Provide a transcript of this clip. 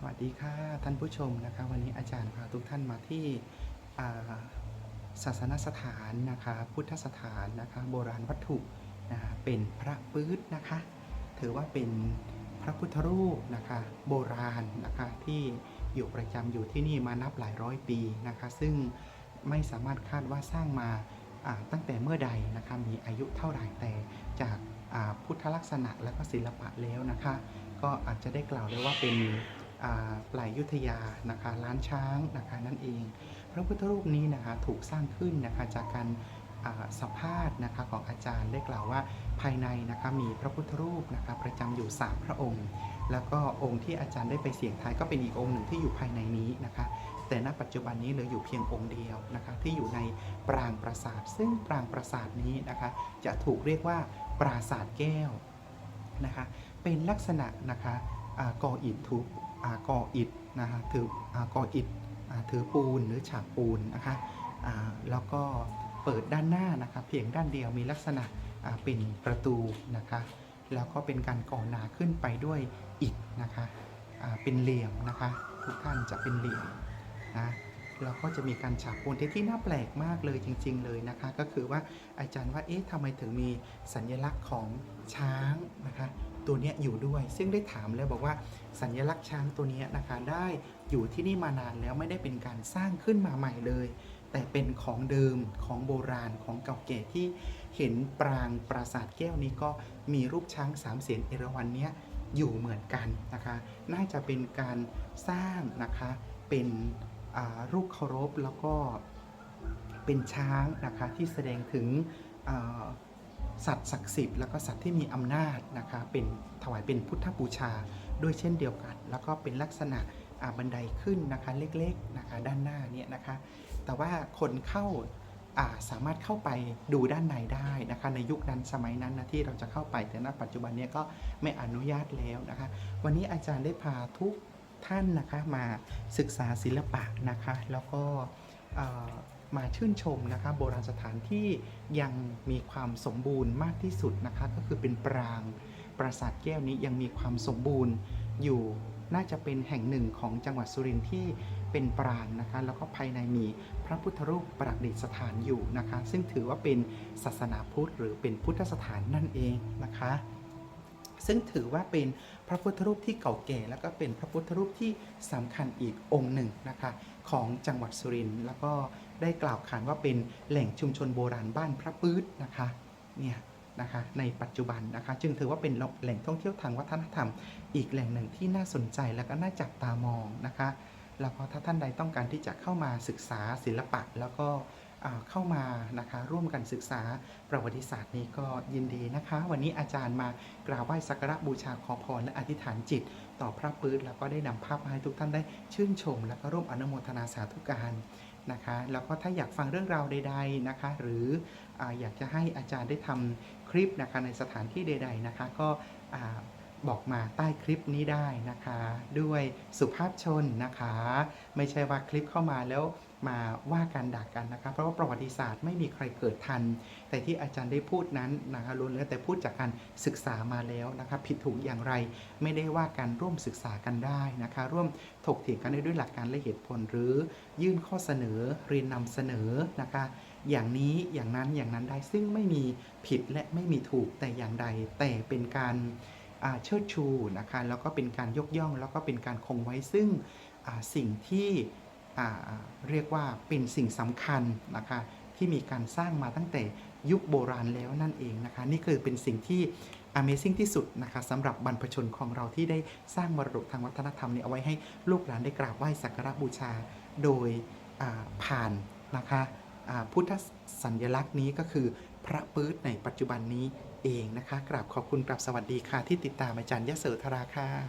สวัสดีค่ะท่านผู้ชมนะคะวันนี้อาจารย์พาทุกท่านมาที่ศาสนสถานนะคะพุทธสถานนะคะโบราณวัตถุนะคะเป็นพระปื๊ดนะคะถือว่าเป็นพระพุทธรูปนะคะโบราณนะคะที่อยู่ประจำอยู่ที่นี่มานับหลายร้อยปีนะคะซึ่งไม่สามารถคาดว่าสร้างมาตั้งแต่เมื่อใดนะคะมีอายุเท่าไหร่แต่จากพุทธลักษณะและก็ศิลปะแล้วนะคะก็อาจจะได้กล่าวได้ว่าเป็น ปลายยุทธยานะคะล้านช้างนะคะนั่นเอง พระพุทธรูปนี้นะคะถูกสร้างขึ้นนะคะจากการอ่าสัมภาษณ์นะคะของอาจารย์ได้กล่าวว่าภายในนะคะมีพระพุทธรูปนะคะประจำอยู่ 3 พระองค์ แล้วก็องค์ที่อาจารย์ได้ไปเสี่ยงทายก็เป็นอีกองค์หนึ่งที่อยู่ภายในนี้นะคะ แต่ณปัจจุบันนี้เหลืออยู่เพียงองค์เดียวนะคะที่อยู่ในปรางปราสาท ซึ่งปรางปราสาทนี้นะคะจะถูกเรียกว่าปราสาทแก้วนะคะเป็นลักษณะนะคะอ่าก่ออิฐทุบ ก่ออิฐนะคะถืออาก่ออิฐถือปูนหรือฉากปูนนะคะแล้วก็เปิดด้านหน้านะคะเพียงด้านเดียวมีลักษณะเป็นประตูนะคะแล้วก็เป็นการก่อหนาขึ้นไปด้วยอิฐนะคะเป็นเหลี่ยมนะคะทุกท่านจะเป็นเหลี่ยมนะ แล้วก็จะมีการฉาบปูนที่ที่น่าแปลกมากเลยจริง ๆ เลยนะคะ ก็คือว่าอาจารย์ว่าเอ๊ะทำไมถึงมีสัญลักษณ์ของช้างนะคะ ตัวนี้อยู่ด้วย ซึ่งได้ถามแล้วบอกว่าสัญลักษณ์ช้างตัวนี้นะคะ ได้อยู่ที่นี่มานานแล้วไม่ได้เป็นการสร้างขึ้นมาใหม่เลยแต่เป็นของเดิมของโบราณของเก่าแก่ที่เห็นปรางปราสาทแก้วนี้ก็มีรูปช้างสามเสียนเอราวัณเนี้ยอยู่เหมือนกันนะคะ น่าจะเป็นการสร้างนะคะเป็น รูปเคารพแล้วก็เป็นช้างนะคะที่แสดงถึงสัตว์ศักดิ์สิทธิ์แล้วก็สัตว์ที่มีอำนาจนะคะเป็นถวายเป็นพุทธบูชาด้วยเช่นเดียวกัน แล้วก็เป็นลักษณะบันไดขึ้นนะคะเล็กๆนะคะด้านหน้าเนี่ยนะคะ แต่ว่าคนเข้าาสามารถเข้าไปดูด้านในได้นะคะในยุคนั้นสมัยนั้นนะที่เราจะเข้าไปแต่ณปัจจุบันเนี้ก็ไม่อนุญาตแล้วนะคะ วันนี้อาจารย์ได้พาทุก ท่านนะคะมาศึกษาศิลปะนะคะ แล้วก็มาชื่นชมนะคะโบราณสถานที่ยังมีความสมบูรณ์มากที่สุดนะคะ ก็คือเป็นปรางปราสาทแก้วนี้ยังมีความสมบูรณ์อยู่น่าจะเป็นแห่งหนึ่งของจังหวัดสุรินทร์ที่เป็นปรางนะคะ แล้วก็ภายในมีพระพุทธรูปประดิษฐานอยู่นะคะ ซึ่งถือว่าเป็นศาสนาพุทธหรือเป็นพุทธสถานนั่นเองนะคะ ซึ่งถือว่าเป็นพระพุทธรูปที่เก่าแก่ แล้วก็เป็นพระพุทธรูปที่สำคัญอีกองค์หนึ่งนะคะของจังหวัดสุรินทร์แล้วก็ได้กล่าวขานว่าเป็นแหล่งชุมชนโบราณบ้านพระปื๊ดนะคะเนี่ยนะคะในปัจจุบันนะคะจึงถือว่าเป็นแหล่งท่องเที่ยวทางวัฒนธรรม อีกแหล่งหนึ่งที่น่าสนใจและก็น่าจับตามองนะคะแล้วก็ถ้าท่านใดต้องการที่จะเข้ามาศึกษาศิลปะแล้วก็ เข้ามานะคะร่วมกันศึกษาประวัติศาสตร์นี้ก็ยินดีนะคะ วันนี้อาจารย์มากราบไหว้สักการะบูชาขอพรและอธิษฐานจิต ต่อพระปื๊ดแล้วก็ได้นำภาพมาให้ทุกท่านได้ชื่นชม และก็ร่วมอนุโมทนาสาธุการนะคะแล้วก็ถ้าอยากฟังเรื่องราวใด ๆนะคะ หรือออยากจะให้อาจารย์ได้ทำคลิปนะคะในสถานที่ใด ๆนะคะ ก็ บอกมาใต้คลิปนี้ได้นะคะ ด้วยสุภาพชนนะคะ ไม่ใช่ว่าคลิปเข้ามาแล้วมาว่ากันด่ากันนะคะ เพราะว่าประวัติศาสตร์ไม่มีใครเกิดทัน แต่ที่อาจารย์ได้พูดนั้นนะคะล้วนแล้วแต่พูดจากการศึกษามาแล้วนะคะผิดถูกอย่างไรไม่ได้ว่ากันร่วมศึกษากันได้นะคะ ร่วมถกเถียงกันได้ด้วยหลักการและเหตุผล หรือยื่นข้อเสนอเรียนนำเสนอนะคะ อย่างนี้อย่างนั้นอย่างนั้นได้ซึ่งไม่มีผิดและไม่มีถูกแต่อย่างใดแต่เป็นการ เชิดชูนะคะแล้วก็เป็นการยกย่อง แล้วก็เป็นการคงไว้ซึ่งสิ่งที่เรียกว่าเป็นสิ่งสำคัญนะคะที่มีการสร้างมาตั้งแต่ยุคโบราณแล้วนั่นเองนะคะนี่คือเป็นสิ่งที่ Amazing ที่สุดนะคะสำหรับบรรพชนของเราที่ได้สร้างมรดกทางวัฒนธรรมนี้เอาไว้ให้ลูกหลานได้กราบไหว้สักการะบูชาโดยผ่านนะคะ พุทธสัญลักษณ์นี้ก็คือพระปื๊ดในปัจจุบันนี้เองนะคะ กราบขอบคุณกราบสวัสดีค่ะ ที่ติดตามอาจารย์ยะเสธราค่ะ